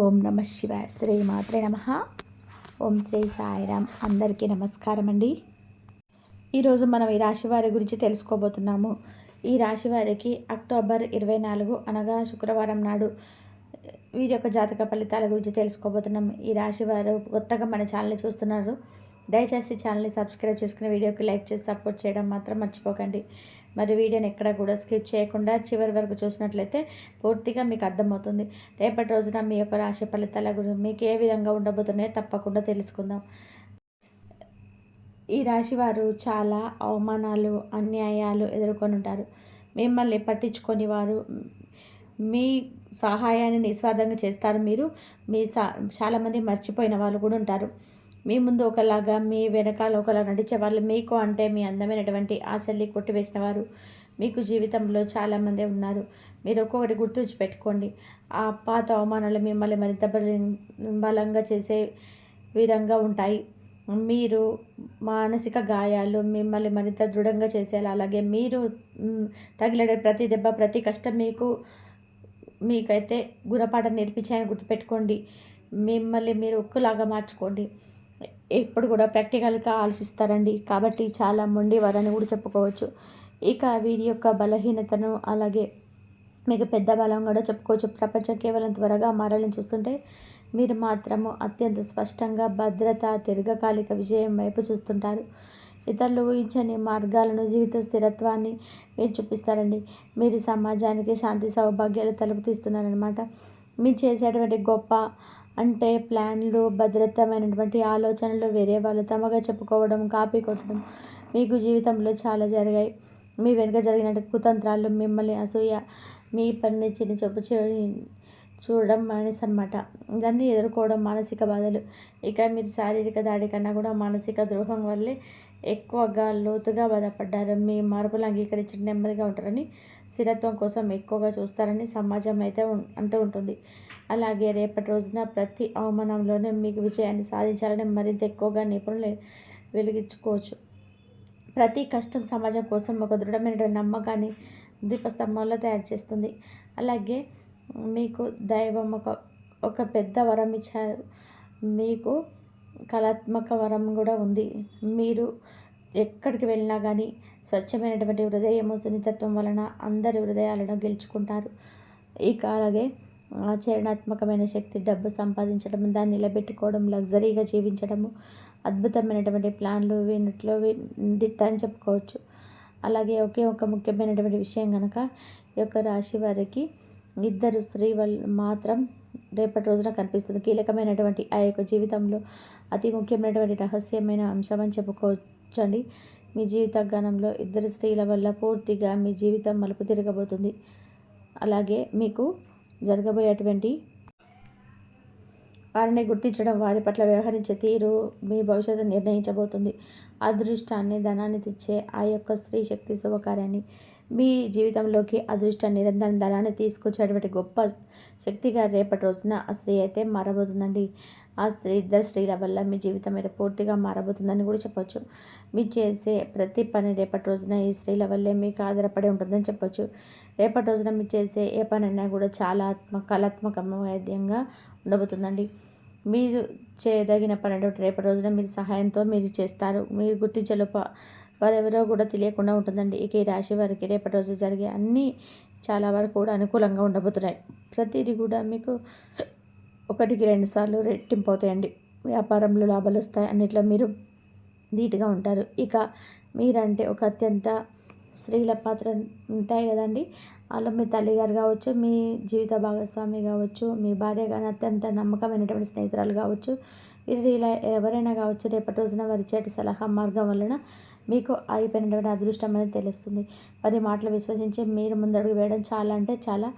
ఓం నమ శివాయ శ్రీ మాత్రే నమ. ఓం శ్రీ సాయిరామ్. అందరికీ నమస్కారం అండి ఈరోజు మనం ఈ రాశి వారి గురించి తెలుసుకోబోతున్నాము. ఈ రాశి వారికి అక్టోబర్ ఇరవై నాలుగు అనగా శుక్రవారం నాడు వీరి యొక్క జాతక ఫలితాల గురించి తెలుసుకోబోతున్నాం. ఈ రాశి వారు కొత్తగా మన ఛానల్ని చూస్తున్నారు. దయచేసి ఛానల్ని సబ్స్క్రైబ్ చేసుకుని వీడియోకి లైక్ చేసి సపోర్ట్ చేయడం మాత్రం మర్చిపోకండి. మరి వీడియోని ఎక్కడ కూడా స్కిప్ చేయకుండా చివరి వరకు చూసినట్లయితే పూర్తిగా మీకు అర్థమవుతుంది. రేపటి రోజున మీ యొక్క రాశి ఫలితాల గురించి మీకు ఏ విధంగా ఉండబోతున్నాయో తప్పకుండా తెలుసుకుందాం. ఈ రాశి వారు చాలా అవమానాలు అన్యాయాలు ఎదుర్కొని ఉంటారు. మిమ్మల్ని పట్టించుకొని వారు మీ సహాయాన్ని నిస్వార్థంగా చేస్తారు. మీరు మీ సా చాలామంది మర్చిపోయిన వాళ్ళు కూడా ఉంటారు. మీ ముందు ఒకలాగా మీ వెనకాల ఒకలా నడిచే వాళ్ళు మీకు అంటే మీ అందమైనటువంటి ఆశల్ని కొట్టివేసిన వారు మీకు జీవితంలో చాలామంది ఉన్నారు. మీరు ఒక్కొక్కటి గుర్తుంచి పెట్టుకోండి. ఆ పాత అవమానాలు మిమ్మల్ని మరింత బలంగా చేసే విధంగా ఉంటాయి. మీరు మానసిక గాయాలు మిమ్మల్ని మరింత దృఢంగా చేసేలా అలాగే మీరు తగిలడే ప్రతి దెబ్బ ప్రతి కష్టం మీకు మీకైతే గుణపాఠం నేర్పించాయని గుర్తుపెట్టుకోండి. మిమ్మల్ని మీరు ఒక్కలాగా మార్చుకోండి. ఎప్పుడు కూడా ప్రాక్టికల్గా ఆలోచిస్తారండి. కాబట్టి చాలా మొండివారని కూడా చెప్పుకోవచ్చు. ఇక వీరి యొక్క బలహీనతను అలాగే మీకు పెద్ద బలం కూడా చెప్పుకోవచ్చు. ప్రపంచం కేవలం త్వరగా మారాలని చూస్తుంటే మీరు మాత్రము అత్యంత స్పష్టంగా భద్రత దీర్ఘకాలిక విజయం వైపు చూస్తుంటారు. ఇతరులు ఊహించని మార్గాలను జీవిత స్థిరత్వాన్ని మీరు చూపిస్తారండి. మీరు సమాజానికి శాంతి సౌభాగ్యాలు తలుపు తీస్తున్నారనమాట మీరు చేసేటువంటి గొప్ప అంటే ప్లాన్లు భద్రతమైనటువంటి ఆలోచనలు వేరే వాళ్ళు తమగా చెప్పుకోవడం కాపీ కొట్టడం మీకు జీవితంలో చాలా జరిగాయి. మీ వెనుక జరిగిన కుతంత్రాలు మిమ్మల్ని అసూయ మీ పనిని చిన్న చెప్పు చూడడం మానేసి అనమాట దాన్ని ఎదుర్కోవడం మానసిక బాధలు. ఇక మీరు శారీరక దాడి కన్నా కూడా మానసిక ద్రోహం వల్లే ఎక్కువగా లోతుగా బాధపడ్డారు. మీ మార్పులు అంగీకరించి నెమ్మదిగా ఉంటారని స్థిరత్వం కోసం ఎక్కువగా చూస్తారని సమాజం అయితే అంటూ ఉంటుంది. అలాగే రేపటి రోజున ప్రతి అవమానంలోనే మీకు విజయాన్ని సాధించాలని మరింత ఎక్కువగా నిపుణులు వెలిగించుకోవచ్చు. ప్రతి కష్టం సమాజం కోసం ఒక దృఢమైన నమ్మకాన్ని దీపస్తంభంలో తయారు చేస్తుంది. అలాగే మీకు దైవం ఒక ఒక పెద్ద వరం ఇచ్చారు. మీకు కళాత్మక వరం కూడా ఉంది. మీరు ఎక్కడికి వెళ్ళినా కానీ స్వచ్ఛమైనటువంటి హృదయము సున్నితత్వం వలన అందరి హృదయాలను గెలుచుకుంటారు. ఇక అలాగే ఆచరణాత్మకమైన శక్తి డబ్బు సంపాదించడం దాన్ని నిలబెట్టుకోవడం లగ్జరీగా జీవించడము అద్భుతమైనటువంటి ప్లాన్లు వీటిలో దిట్ట అని చెప్పుకోవచ్చు. అలాగే ఒకే ఒక ముఖ్యమైనటువంటి విషయం కనుక ఈ యొక్క రాశి వారికి ఇద్దరు స్త్రీ వల్ల మాత్రం రేపటి రోజున కనిపిస్తుంది. కీలకమైనటువంటి ఆ యొక్క జీవితంలో అతి ముఖ్యమైనటువంటి రహస్యమైన అంశం అని చెప్పుకోవచ్చండి. మీ జీవిత గణంలో ఇద్దరు స్త్రీల వల్ల పూర్తిగా మీ జీవితం మలుపు తిరగబోతుంది. అలాగే మీకు జరగబోయేటువంటి వారిని గుర్తించడం వారి పట్ల వ్యవహరించే తీరు మీ భవిష్యత్తు నిర్ణయించబోతుంది. అదృష్టాన్ని ధనాన్ని తెచ్చే ఆ యొక్క స్త్రీ శక్తి శుభకార్యాన్ని మీ జీవితంలోకి అదృష్ట నిరంతరం ధనాన్ని తీసుకొచ్చేటువంటి గొప్ప శక్తిగా రేపటి రోజున ఆ స్త్రీ అయితే మారబోతుందండి. ఆ స్త్రీ ఇద్దరు స్త్రీల వల్ల మీ జీవితం అయితే పూర్తిగా మారబోతుందని కూడా చెప్పొచ్చు. మీరు చేసే ప్రతి పని రేపటి రోజున ఈ స్త్రీల వల్లే మీకు ఆధారపడి ఉంటుందని చెప్పొచ్చు. రేపటి రోజున మీరు చేసే ఏ పని అయినా కూడా చాలా ఆత్మ కళాత్మకమైద్యంగా ఉండబోతుందండి. మీరు చేయదగిన పని రేపటి రోజున మీరు సహాయంతో మీరు చేస్తారు. మీరు గుర్తించలోప వారెవరో కూడా తెలియకుండా ఉంటుందండి. ఇక ఈ రాశి వారికి రేపటి రోజు జరిగే అన్నీ చాలా వరకు కూడా అనుకూలంగా ఉండబోతున్నాయి. ప్రతిదీ కూడా మీకు ఒకటికి రెండు సార్లు రెట్టింపు అవుతాయండి. వ్యాపారంలో లాభాలు వస్తాయి. అన్నిట్లో మీరు ధీటుగా ఉంటారు. ఇక మీరంటే ఒక అత్యంత స్త్రీల పాత్ర ఉంటాయి కదండి. వాళ్ళు మీ తల్లిగారు కావచ్చు మీ జీవిత భాగస్వామి కావచ్చు మీ భార్య కానీ అత్యంత నమ్మకమైనటువంటి స్నేహితురాలు కావచ్చు వీరు ఇలా ఎవరైనా కావచ్చు రేపటి రోజున వారి చేటి సలహా మార్గం వలన మీకు అయిపోయినటువంటి అదృష్టం అనేది తెలుస్తుంది. వారి మాటలు విశ్వసించి మీరు ముందడుగు వేయడం చాలా అంటే చాలా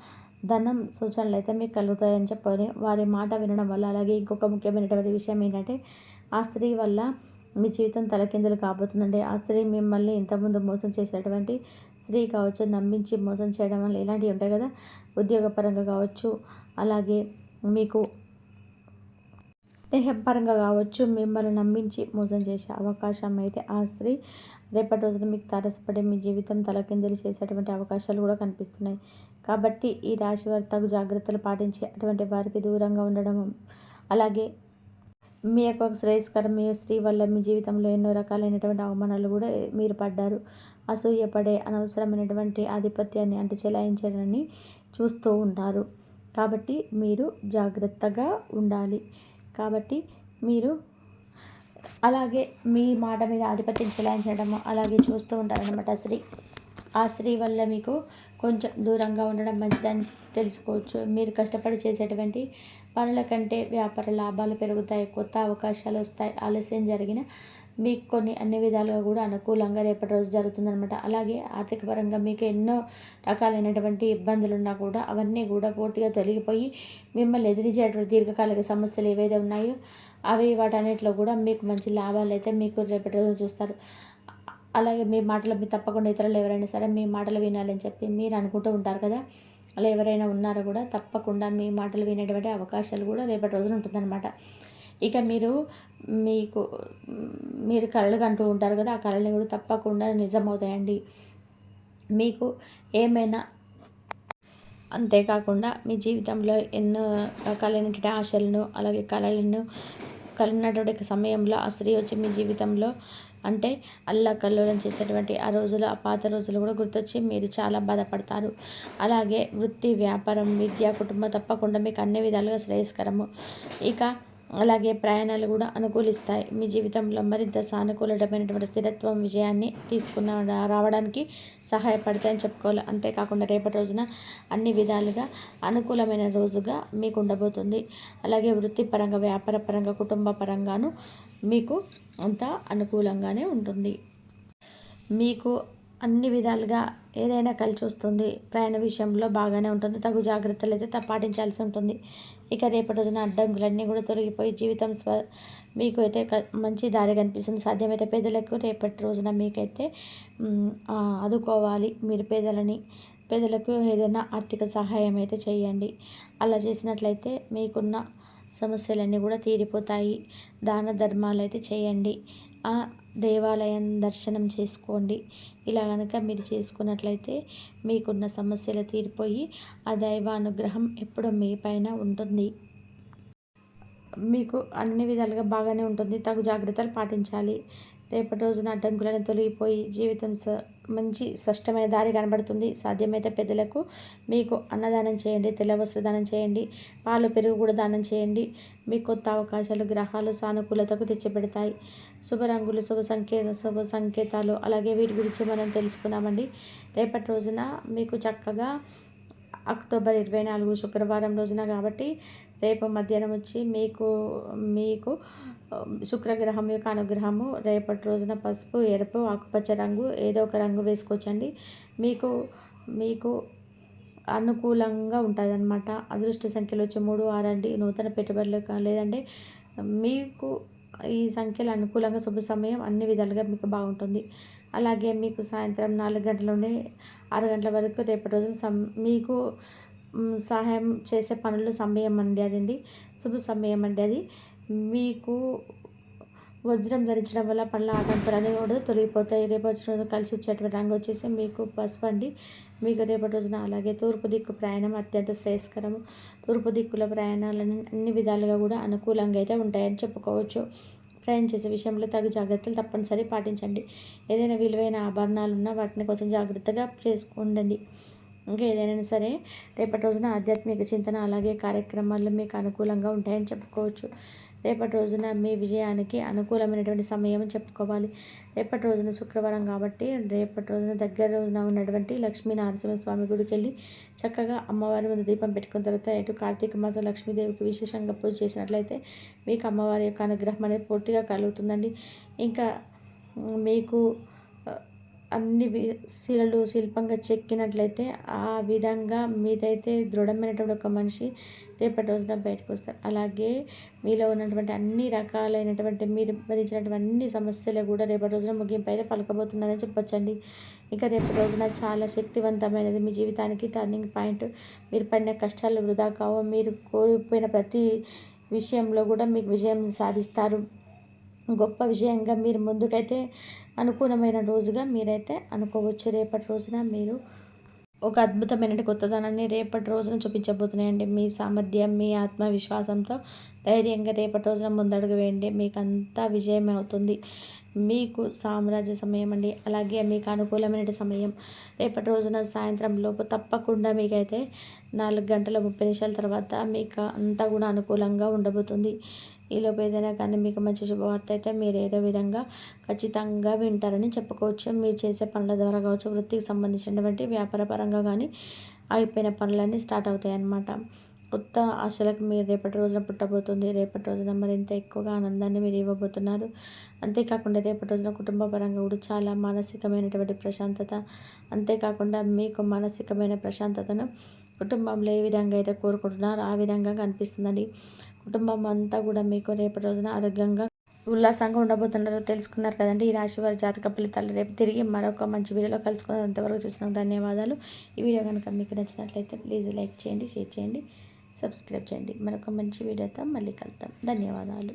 ధనం సూచనలు అయితే మీకు కలుగుతాయని చెప్పని వారి మాట వినడం వల్ల అలాగే ఇంకొక ముఖ్యమైనటువంటి విషయం ఏంటంటే ఆ స్త్రీ వల్ల మీ జీవితం తలకిందులు కాబోతుందండి ఆ స్త్రీ మిమ్మల్ని ఇంతకుముందు మోసం చేసేటువంటి స్త్రీ కావచ్చు నమ్మించి మోసం చేయడం వల్ల ఇలాంటివి ఉంటాయి కదా. ఉద్యోగపరంగా కావచ్చు అలాగే మీకు స్నేహపరంగా కావచ్చు మిమ్మల్ని నమ్మించి మోసం చేసే అవకాశం అయితే ఆ స్త్రీ రేపటి రోజున మీకు తారసపడే మీ జీవితం తలకిందులు చేసేటువంటి అవకాశాలు కూడా కనిపిస్తున్నాయి. కాబట్టి ఈ రాశి వారు తగు జాగ్రత్తలు పాటించి అటువంటి వారికి దూరంగా ఉండడం అలాగే మీ యొక్క శ్రేయస్కరం మీ స్త్రీ వల్ల మీ జీవితంలో ఎన్నో రకాలైనటువంటి అవమానాలు కూడా మీరు పడ్డారు. అసూయపడే అనవసరమైనటువంటి ఆధిపత్యాన్ని అంటే చెలాయించడాన్ని చూస్తూ ఉంటారు. కాబట్టి మీరు జాగ్రత్తగా ఉండాలి. కాబట్టి మీరు అలాగే మీ మాట మీద ఆధిపత్యం చెలాయించడం అలాగే చూస్తూ ఉంటారనమాట స్త్రీ. ఆ స్త్రీ వల్ల మీకు కొంచెం దూరంగా ఉండడం మంచిదని తెలుసుకోవచ్చు. మీరు కష్టపడి చేసేటువంటి పనుల కంటే వ్యాపార లాభాలు పెరుగుతాయి కొత్త అవకాశాలు వస్తాయి. ఆలస్యం జరిగిన మీకు కొన్ని అన్ని విధాలుగా కూడా అనుకూలంగా రేపటి రోజు జరుగుతుందనమాట అలాగే ఆర్థిక పరంగా మీకు ఎన్నో రకాలైనటువంటి ఇబ్బందులు ఉన్నా కూడా అవన్నీ కూడా పూర్తిగా తొలగిపోయి మిమ్మల్ని ఎదిరించేటువంటి దీర్ఘకాలిక సమస్యలు ఏవైతే ఉన్నాయో అవి వాటన్నిటిలో కూడా మీకు మంచి లాభాలు అయితే మీకు రేపటి రోజు చూస్తారు. అలాగే మీ మాటలు మీ తప్పకుండా ఇతరులు ఎవరైనా సరే మీ మాటలు వినాలని చెప్పి మీరు అనుకుంటూ ఉంటారు కదా. అలా ఎవరైనా ఉన్నారో కూడా తప్పకుండా మీ మాటలు వినేటువంటి అవకాశాలు కూడా రేపటి రోజున ఉంటుందన్నమాట. ఇక మీరు మీకు మీరు కళలు అంటూ ఉంటారు కదా ఆ కళలు కూడా తప్పకుండా నిజమవుతాయండి. మీకు ఏమైనా అంతేకాకుండా మీ జీవితంలో ఎన్నో రకాలైనటువంటి ఆశలను అలాగే కళలను కలిగినటువంటి సమయంలో ఆ స్త్రీ వచ్చి మీ జీవితంలో అంటే అల్లా కల్లోలం చేసేటువంటి ఆ రోజులు ఆ పాత రోజులు కూడా గుర్తొచ్చి మీరు చాలా బాధపడతారు. అలాగే వృత్తి వ్యాపారం విద్య కుటుంబం తప్పకుండా మీకు అన్ని విధాలుగా శ్రేయస్కరము. ఇక అలాగే ప్రయాణాలు కూడా అనుకూలిస్తాయి. మీ జీవితంలో మరింత సానుకూలమైనటువంటి స్థిరత్వం విజయాన్ని తీసుకున్న రావడానికి సహాయపడతాయని చెప్పుకోవాలి. అంతేకాకుండా రేపటి రోజున అన్ని విధాలుగా అనుకూలమైన రోజుగా మీకు ఉండబోతుంది. అలాగే వృత్తిపరంగా వ్యాపార పరంగా కుటుంబ పరంగాను మీకు అంతా అనుకూలంగానే ఉంటుంది. మీకు అన్ని విధాలుగా ఏదైనా కలిసి వస్తుంది. ప్రయాణ విషయంలో బాగానే ఉంటుంది. తగు జాగ్రత్తలు అయితే పాటించాల్సి ఉంటుంది. ఇక రేపటి రోజున అడ్డంకులన్నీ కూడా తొలగిపోయి జీవితం స్వ మీకు అయితే మంచి దారి కనిపిస్తుంది. సాధ్యమైతే పేదలకు రేపటి రోజున మీకైతే ఆదుకోవాలి. మీరు పేదలని పేదలకు ఏదైనా ఆర్థిక సహాయం అయితే చేయండి. అలా చేసినట్లయితే మీకున్న సమస్యలన్నీ కూడా తీరిపోతాయి. దాన ధర్మాలు అయితే చేయండి. ఆ దేవాలయం దర్శనం చేసుకోండి. ఇలా కనుక మీరు చేసుకున్నట్లయితే మీకున్న సమస్యలు తీరిపోయి ఆ దైవానుగ్రహం అనుగ్రహం మీ పైన ఉంటుంది. మీకు అన్ని విధాలుగా బాగానే ఉంటుంది. తగు జాగ్రత్తలు పాటించాలి. రేపటి రోజున అడ్డంకులను తొలగిపోయి జీవితం మంచి స్పష్టమైన దారి కనబడుతుంది. సాధ్యమైతే పెద్దలకు మీకు అన్నదానం చేయండి తెల్ల దానం చేయండి పాలు పెరుగు కూడా దానం చేయండి. మీ కొత్త అవకాశాలు గ్రహాలు సానుకూలతకు తెచ్చిపెడతాయి. శుభ రంగులు శుభ సంకే శుభ సంకేతాలు. అలాగే వీటి గురించి మనం తెలుసుకుందామండి. రేపటి రోజున మీకు చక్కగా అక్టోబర్ ఇరవై నాలుగు శుక్రవారం రోజున కాబట్టి రేపు మధ్యాహ్నం వచ్చి మీకు మీకు శుక్రగ్రహం యొక్క అనుగ్రహము రేపటి రోజున పసుపు ఎరుపు ఆకుపచ్చ రంగు ఏదో ఒక రంగు వేసుకోవచ్చండి. మీకు మీకు అనుకూలంగా ఉంటుంది అనమాట అదృష్ట సంఖ్యలు వచ్చి మూడు ఆరండి నూతన పెట్టుబడులు లేదంటే మీకు ఈ సంఖ్యలు అనుకూలంగా శుభ సమయం అన్ని విధాలుగా మీకు బాగుంటుంది. అలాగే మీకు సాయంత్రం నాలుగు గంటల నుండి ఆరు గంటల వరకు రేపటి రోజున సం మీకు సహాయం చేసే పనులు సమయం అండి అదండి. శుభ సమయం అండి అది. మీకు వజ్రం ధరించడం వల్ల పనుల ఆటంకాలు కూడా తొలగిపోతాయి. రేపు వచ్చిన రోజు కలిసి వచ్చేటువంటి రంగు వచ్చేసి మీకు పసుపు అండి. మీకు రేపటి రోజున అలాగే తూర్పు దిక్కు ప్రయాణం అత్యంత శ్రేయస్కరము. తూర్పు దిక్కుల ప్రయాణాలను అన్ని విధాలుగా కూడా అనుకూలంగా అయితే ఉంటాయని చెప్పుకోవచ్చు. ప్రయాణం చేసే విషయంలో తగు జాగ్రత్తలు తప్పనిసరి పాటించండి. ఏదైనా విలువైన ఆభరణాలు ఉన్నా వాటిని కొంచెం జాగ్రత్తగా చేసుకోండి ఇంకా ఏదైనా సరే రేపటి రోజున ఆధ్యాత్మిక చింతన అలాగే కార్యక్రమాలు మీకు అనుకూలంగా ఉంటాయని చెప్పుకోవచ్చు. రేపటి రోజున మీ విజయానికి అనుకూలమైనటువంటి సమయం చెప్పుకోవాలి. రేపటి రోజున శుక్రవారం కాబట్టి రేపటి రోజున దగ్గర రోజున ఉన్నటువంటి లక్ష్మీ స్వామి గుడికి వెళ్ళి చక్కగా అమ్మవారి ముందు దీపం పెట్టుకున్న తర్వాత ఇటు కార్తీక మాసం లక్ష్మీదేవికి విశేషంగా పూజ చేసినట్లయితే మీకు అమ్మవారి యొక్క అనుగ్రహం అనేది పూర్తిగా కలుగుతుందండి. ఇంకా మీకు అన్ని శిలలు శిల్పంగా చెక్కినట్లయితే ఆ విధంగా మీదైతే దృఢమైనటువంటి ఒక మనిషి రేపటి రోజున బయటకు వస్తారు. అలాగే మీలో ఉన్నటువంటి అన్ని రకాలైనటువంటి మీరు భరించినటువంటి అన్ని సమస్యలు కూడా రేపటి రోజున ముగింపు అయితే పలకబోతున్నారని చెప్పొచ్చండి. ఇంకా రేపటి రోజున చాలా శక్తివంతమైనది మీ జీవితానికి టర్నింగ్ పాయింట్ మీరు పడిన కష్టాలు వృధా కావు. మీరు కోల్పోయిన ప్రతి విషయంలో కూడా మీకు విజయం సాధిస్తారు. గొప్ప విజయంగా మీరు ముందుకైతే అనుకూలమైన రోజుగా మీరైతే అనుకోవచ్చు. రేపటి రోజున మీరు ఒక అద్భుతమైన కొత్తదనాన్ని రేపటి రోజున చూపించబోతున్నాయండి. మీ సామర్థ్యం మీ ఆత్మవిశ్వాసంతో ధైర్యంగా రేపటి రోజున ముందడుగు వేయండి. మీకు అంతా విజయం అవుతుంది. మీకు సామ్రాజ్య సమయం అండి. అలాగే మీకు అనుకూలమైన సమయం. రేపటి రోజున సాయంత్రం లోపు తప్పకుండా మీకైతే నాలుగు గంటల ముప్పై నిమిషాల తర్వాత మీకు అంతా కూడా అనుకూలంగా ఉండబోతుంది. ఈలోపు ఏదైనా కానీ మీకు మంచి శుభవార్త అయితే మీరు ఏదో విధంగా ఖచ్చితంగా వింటారని చెప్పుకోవచ్చు. మీరు చేసే పనుల ద్వారా కావచ్చు వృత్తికి సంబంధించినటువంటి వ్యాపార పరంగా కానీ అయిపోయిన పనులన్నీ స్టార్ట్ అవుతాయి అన్నమాట కొత్త ఆశలకు మీరు రేపటి రోజున పుట్టబోతుంది. రేపటి రోజున మరింత ఎక్కువగా ఆనందాన్ని మీరు ఇవ్వబోతున్నారు. అంతేకాకుండా రేపటి రోజున కుటుంబ పరంగా కూడా చాలా మానసికమైనటువంటి ప్రశాంతత. అంతేకాకుండా మీకు మానసికమైన ప్రశాంతతను కుటుంబంలో ఏ విధంగా అయితే కోరుకుంటున్నారో ఆ విధంగా కనిపిస్తుందండి. కుటుంబం అంతా కూడా మీకు రేపటి రోజున ఆరోగ్యంగా ఉల్లాసంగా ఉండబోతున్నారో తెలుసుకున్నారు కదండి. ఈ రాశి వారి జాతక ఫలితాలు రేపు తిరిగి మరొక మంచి వీడియోలో కలుసుకుని అంతవరకు చూసిన ధన్యవాదాలు. ఈ వీడియో కనుక మీకు నచ్చినట్లయితే ప్లీజ్ లైక్ చేయండి షేర్ చేయండి సబ్స్క్రైబ్ చేయండి. మరొక మంచి వీడియోతో మళ్ళీ కలుద్దాం. ధన్యవాదాలు.